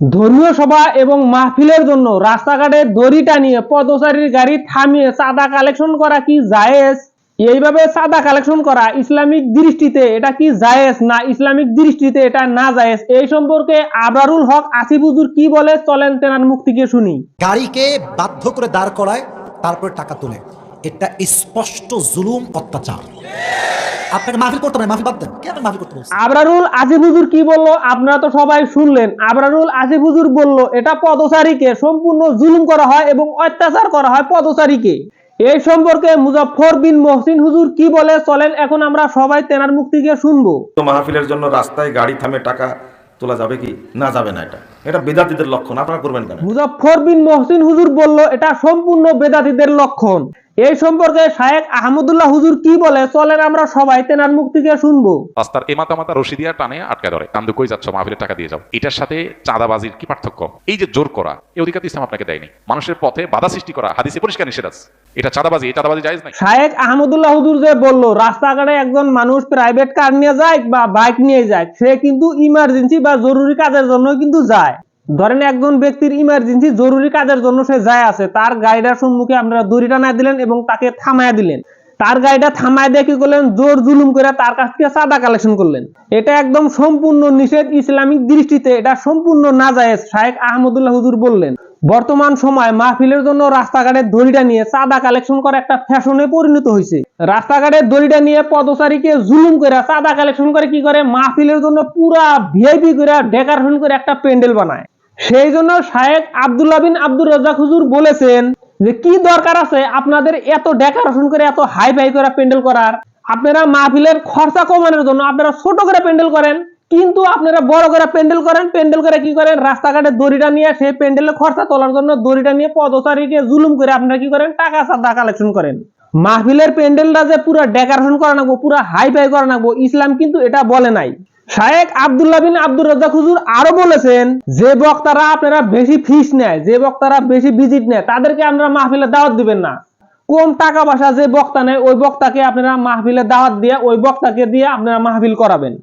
ধর্মীয় সভা এবং মাহফিলের জন্য রাস্তাঘাটে দড়ি টানিয়ে পদচারীর গাড়ি থামিয়ে চাঁদা কালেকশন করা কি জায়েজ? এইভাবে চাঁদা কালেকশন করা ইসলামিক দৃষ্টিতে এটা কি জায়েজ না ইসলামিক দৃষ্টিতে এটা না জায়েজ? এই সম্পর্কে আবরারুল হক আসিফ হুজুর কি বলে? চলেন তেনার মুখ থেকে শুনি। গাড়িকে বাধ্য করে দাঁড় করায়, তারপরে টাকা তোলে। এটা স্পষ্ট জুলুম অত্যাচার। আপনাকে মাহফিল করতে মাহফিল বাদ দেন। কেন মাহফিল করতে বলছে? আবরারুল আজিব হুজুর কি বলল? আপনারা তো সবাই শুনলেন। আবরারুল আজিব হুজুর বলল এটা পদচারীকে সম্পূর্ণ জুলুম করা হয় এবং অত্যাচার করা হয় পদচারীকে। এই সম্পর্কে মুজাফর বিন মহসিন হুজুর কি বলে? চলেন এখন আমরা সবাই তেনার মুখ থেকে শুনব। মাহফিলের জন্য রাস্তায় গাড়ি থামে টাকা তোলা যাবে কি? না যাবে না এটা। এটা বেদাতিদের লক্ষণ আপনারা করবেন কেন? মুজফর বিন মহসিন হুজুর বলল এটা সম্পূর্ণ বেদাতিদের লক্ষণ। এই সম্পর্কে শায়েক আহমদুল্লাহ হুজুর কি বলে? চলেন আমরা সবাই তেনার মুখ থেকে শুনব। রাস্তার এ মাথা মাথা রশি দিয়ে টানে আটকে ধরে। আমি কই যাচ্ছ? মাহফিলের টাকা দিয়ে যাও। এটার সাথে চাঁদাবাজির কি পার্থক্য? এই যে জোর করা এই অধিকার ইসলাম আপনাকে দেয়নি। মানুষের পথে বাধা সৃষ্টি করা হাদিসে পরিষ্কার নিষেধ আছে এটা চাঁদাবাজি, এই চাঁদাবাজি জায়েজ নাই? শায়েক আহমদুল্লাহ হুজুর যে বলল, রাস্তাঘাটে একজন মানুষ প্রাইভেট কার নিয়ে যায় বা বাইক নিয়ে যায়, সে কিন্তু ইমার্জেন্সি বা জরুরি কাজের জন্য কিন্তু যায়। ধরেন একজন ব্যক্তির ইমার্জেন্সি জরুরি কাজের জন্য সে যায় আছে, তার গাড়িটার সম্মুখে আপনারা দড়ি টানায় দিলেন এবং তাকে থামায় দিলেন। তার গাড়িটা থামায় দিয়ে কি করলেন? জোর জুলুম করে তার কাছ থেকে চাঁদা কালেকশন করলেন। এটা একদম সম্পূর্ণ নিষেধ ইসলামিক দৃষ্টিতে, এটা সম্পূর্ণ নাজায়েজ, শায়েক আহমদুল্লাহ হুজুর বললেন। বর্তমান সময় মাহফিলের জন্য রাস্তাঘাটের দড়িটা নিয়ে চাঁদা কালেকশন করা একটা ফ্যাশনে পরিণত হয়েছে। রাস্তাঘাটের দড়িটা নিয়ে পদচারীকে জুলুম করে চাঁদা কালেকশন করে কি করে? মাহফিলের জন্য পুরা ভিআইপি করে ডেকোরেশন করে একটা প্যান্ডেল বানায়। সেই জন্য শায়েক আব্দুল্লাহ বিন আব্দুর রাজ্জাক হুজুর বলেছেন যে, কি দরকার আছে আপনাদের এত ডেকারেশন করে, এত হাই ফাই করে প্যান্ডেল করার? আপনারা মাহফিলের খরচা কমানোর জন্য আপনারা ছোট করে প্যান্ডেল করেন কিন্তু আপনারা বড় করে প্যান্ডেল করেন, প্যান্ডেল করে কি করেন? রাস্তাঘাটে দড়িটা নিয়ে সেই প্যান্ডেলের খরচা তোলার জন্য দড়িটা নিয়ে পদচারীকে জুলুম করে আপনারা কি করেন? টাকা চাঁদা কালেকশন করেন। মাহফিলের প্যান্ডেলটা যে পুরো ডেকোরেশন করা নাগবো পুরো হাই ফাই করা নাগবো ইসলাম কিন্তু এটা বলে নাই। শায়েক আব্দুল্লাহ বিন আব্দুর রাজ্জাক হুজুর আরও বলেছেন, যে বক্তারা আপনারা বেশি ফিস নেয়, যে বক্তারা বেশি ভিজিট নেয়, তাদেরকে আপনারা মাহফিলে দাওয়াত দিবেন না। কোন টাকা পয়সা যে বক্তা নেয়, ওই বক্তাকে আপনারা মাহফিলে দাওয়াত দিয়ে, ওই বক্তাকে দিয়ে আপনারা মাহফিল করাবেন।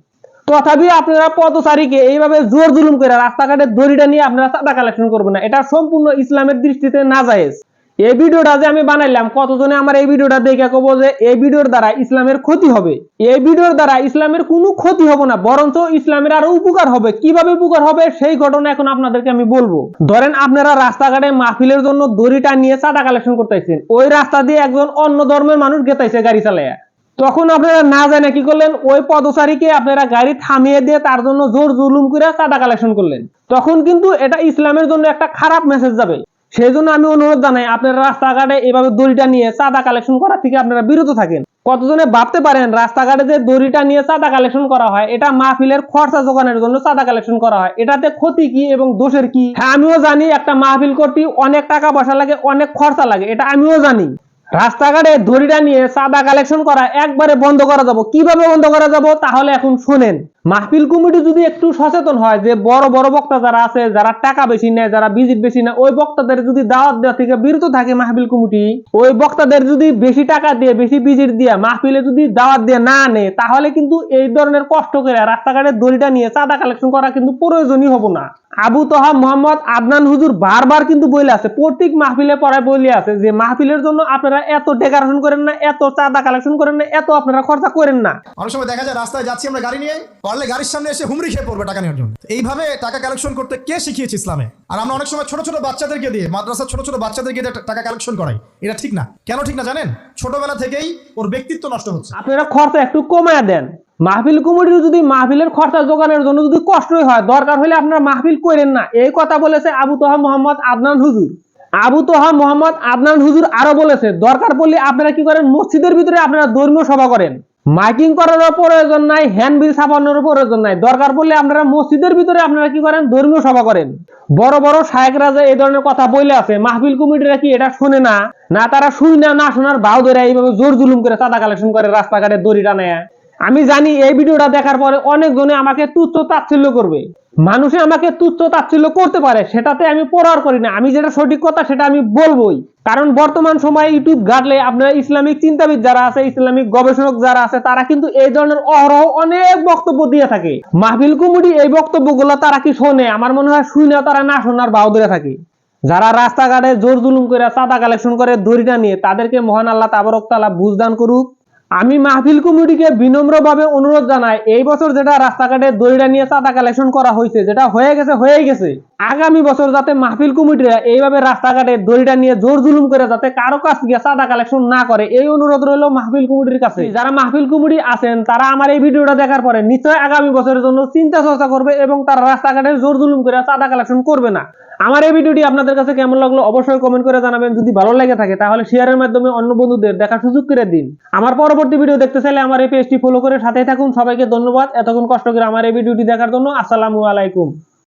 তথাপি আপনারা পথচারীকে এইভাবে জোর জুলুম করে রাস্তাঘাটে দড়িটা নিয়ে আপনারা চাঁদা কালেকশন করবেন না। এটা সম্পূর্ণ ইসলামের দৃষ্টিতে না নাজায়েজ। এই ভিডিওটা যে আমি বানাইলাম, কতজনে আমার এই ভিডিওটা দেখে কব যে এই ভিডিওর দ্বারা ইসলামের ক্ষতি হবে? এই ভিডিওর দ্বারা ইসলামের কোনো ক্ষতি হবে না, বরঞ্চ ইসলামের আরও উপকার হবে। কীভাবে উপকার হবে সেই ঘটনা এখন আপনাদেরকে আমি বলব। ধরেন আপনারা রাস্তাঘাটে মাহফিলের জন্য দড়িটা নিয়ে চাঁদা কালেকশন করতেছেন। ওই রাস্তা দিয়ে একজন অন্য ধর্মের মানুষ গেতাইছে গাড়ি চালাইয়া। তখন আপনারা না জানে কি করলেন? ওই পদচারীকে আপনারা গাড়ি থামিয়ে দিয়ে তার জন্য জোর জুলুম করে চাঁদা কালেকশন করলেন। তখন কিন্তু এটা ইসলামের জন্য একটা খারাপ মেসেজ যাবে। সেই জন্য আমি অনুরোধ জানাই, আপনারা রাস্তাঘাটে এভাবে দড়িটা নিয়ে চাঁদা কালেকশন করা থেকে আপনারা বিরত থাকেন। কতজনে ভাবতে পারেন, রাস্তাঘাটে যে দড়িটা নিয়ে চাঁদা কালেকশন করা হয়, এটা মাহফিলের খরচা জোগানোর জন্য চাঁদা কালেকশন করা হয়। এটাতে ক্ষতি কি এবং দোষের কি? হ্যাঁ আমিও জানি একটা মাহফিল করতে অনেক টাকা পয়সা লাগে, অনেক খরচা লাগে, এটা আমিও জানি। রাস্তাঘাটে দড়িটা নিয়ে চাঁদা কালেকশন করা একবারে বন্ধ করা যাব। কীভাবে বন্ধ করা যাব? তাহলে এখন শুনেন। মাহফিল কমিটি যদি একটু সচেতন হয় যে বড় বড় বক্তা যারা আছে, যারা টাকা বেশি নেয়, যারা ভিজিট বেশি নেয়, ওই বক্তাদের যদি দাওয়াত দেওয়া থেকে বিরত থাকে মাহফিল কমিটি, ওই বক্তাদের যদি বেশি টাকা দিয়ে, বেশি ভিজিট দিয়ে মাহফিলে যদি দাওয়াত দিয়ে না নেয়, তাহলে কিন্তু এই ধরনের কষ্ট করে রাস্তাঘাটের দড়িটা নিয়ে চাঁদা কালেকশন করা কিন্তু প্রয়োজনই হব না। আবু তোহা মোহাম্মদ আদনান হুজুর বারবার কিন্তু বলে আছে, প্রত্যেক মাহফিলে পড়ায় বলে আছে যে মাহফিলের জন্য আপনারা এত ডেকোরেশন করেন না এত চাঁদা কালেকশন করেন না এত আপনারা খরচা করেন না। অনেক সময় দেখা যায় রাস্তায় যাচ্ছি আমরা গাড়ি নিয়ে পারলে গাড়ির সামনে এসে হুমড়ি খেয়ে পড়বে টাকা নেওয়ার জন্য। এইভাবে টাকা কালেকশন করতে কে শিখিয়েছে ইসলামে? আর আমরা অনেক সময় ছোট ছোট বাচ্চাদেরকে দিয়ে মাদ্রাসার ছোট ছোট বাচ্চাদেরকে দিয়ে টাকা কালেকশন করাই। এটা ঠিক না। কেন ঠিক না জানেন? ছোটবেলা থেকেই ওর ব্যক্তিত্ব নষ্ট হচ্ছে। আপনারা খরচা একটু কমায় দেন। মাহফিল কমিটির যদি মাহফিলের খরচা জোগানোর জন্য যদি কষ্টই হয় দরকার হলে আপনারা মাহফিল করেন না। এই কথা বলেছে আবু তোহা মোহাম্মদ আদনান হুজুর। আবু তোহা মোহাম্মদ আদনান হুজুর আরও বলেছে, দরকার পড়লে আপনারা কি করেন? মসজিদের ভিতরে আপনারা ধর্মীয় সভা করেন। মাইকিং করারও প্রয়োজন নাই, হ্যান্ডবিল ছাপানোর প্রয়োজন নাই। দরকার পড়লে আপনারা মসজিদের ভিতরে আপনারা কি করেন? ধর্মীয় সভা করেন। বড় বড় শায়েকরা যে এই ধরনের কথা বলে আছে, মাহফিল কমিটিরা কি এটা শুনে না? না, তারা শুনে না না শোনার বাউ ধরে এইভাবে জোর জুলুম করে চাঁদা কালেকশন করে রাস্তাঘাটে দড়ি টানায়। আমি জানি এই ভিডিওটা দেখার পরে অনেকজনে আমাকে তুচ্ছ তাচ্ছিল্য করবে। মানুষে আমাকে তুচ্ছ তাচ্ছিল্য করতে পারে, সেটাতে আমি পড়ার করি না। আমি যেটা সঠিক কথা সেটা আমি বলবোই। কারণ বর্তমান সময়ে ইউটিউব ঘাটলে আপনারা ইসলামিক চিন্তাবিদ যারা আছে, ইসলামিক গবেষক যারা আছে, তারা কিন্তু এই ধরনের অহরহ অনেক বক্তব্য দিয়ে থাকে। মাহফিল কুমুদি এই বক্তব্যগুলো তারা কি শোনে? আমার মনে হয় শুনে তারা না শোনার বাউ ধরে থাকে। যারা রাস্তাঘাটে জোর জুলুম করে চাঁদা কালেকশন করে দড়িটা নিয়ে, তাদেরকে মহান আল্লাহ তাবারক তালা বুঝদান করুক আমি মাহফিল কমিটিকে বিনম্রভাবে অনুরোধ জানাই, এই বছর যেটা রাস্তাঘাটে দড়িটা নিয়ে চাঁদা কালেকশন করা হয়েছে, যেটা হয়ে গেছে হয়ে গেছে। আগামী বছর যাতে মাহফিল কমিটিরা এইভাবে রাস্তাঘাটে দড়িটা নিয়ে জোর জুলুম করে যাতে কারও কাছ থেকে চাঁদা কালেকশন না করে, এই অনুরোধ রইল মাহফিল কমিটির কাছে। যারা মাহফিল কমিটি আছেন, তারা আমার এই ভিডিওটা দেখার পরে নিশ্চয়ই আগামী বছরের জন্য চিন্তা চর্চা করবে এবং তারা রাস্তাঘাটে জোর জুলুম করে চাঁদা কালেকশন করবে না। আমার এই ভিডিওটি আপনাদের কাছে কেমন লাগল অবশ্যই কমেন্ট করে জানাবেন। যদি ভালো লেগে থাকে, তাহলে শেয়ারের মাধ্যমে অন্য বন্ধুদের দেখার সুযোগ করে দিন। আমার পরবর্তী ভিডিও দেখতে চাইলে আমার এই পেজটি ফলো করে সাথেই থাকুন। সবাইকে ধন্যবাদ। এতক্ষণ কষ্ট করে আমার এই ভিডিওটি দেখার জন্য আসসালামু আলাইকুম।